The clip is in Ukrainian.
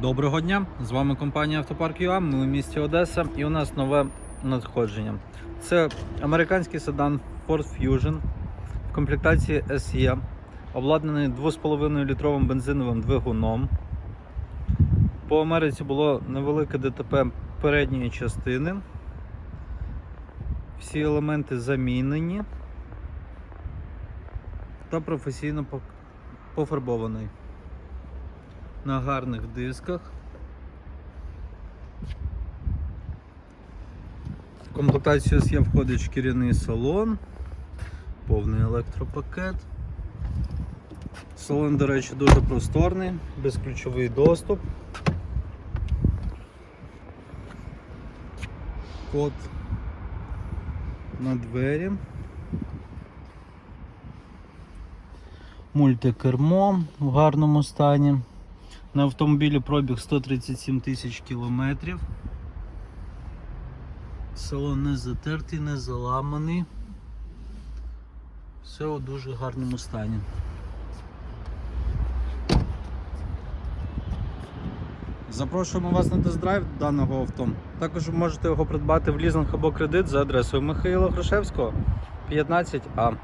Доброго дня! З вами компанія Автопарк ЮА. Ми в місті Одеса і у нас нове надходження. Це американський седан Ford Fusion в комплектації SE, обладнаний 2,5 літровим бензиновим двигуном. По Америці було невелике ДТП передньої частини. Всі елементи замінені та професійно пофарбований на гарних дисках. В комплектацію є входить шкіряний салон, повний електропакет. Салон, до речі, дуже просторний, безключовий доступ. Код на двері. Мультикермо в гарному стані. На автомобілі пробіг 137 тисяч кілометрів. Салон не затертий, не заламаний. Все у дуже гарному стані. Запрошуємо вас на тест-драйв даного авто. Також можете його придбати в лізинг або кредит за адресою Михайла Грушевського 15А.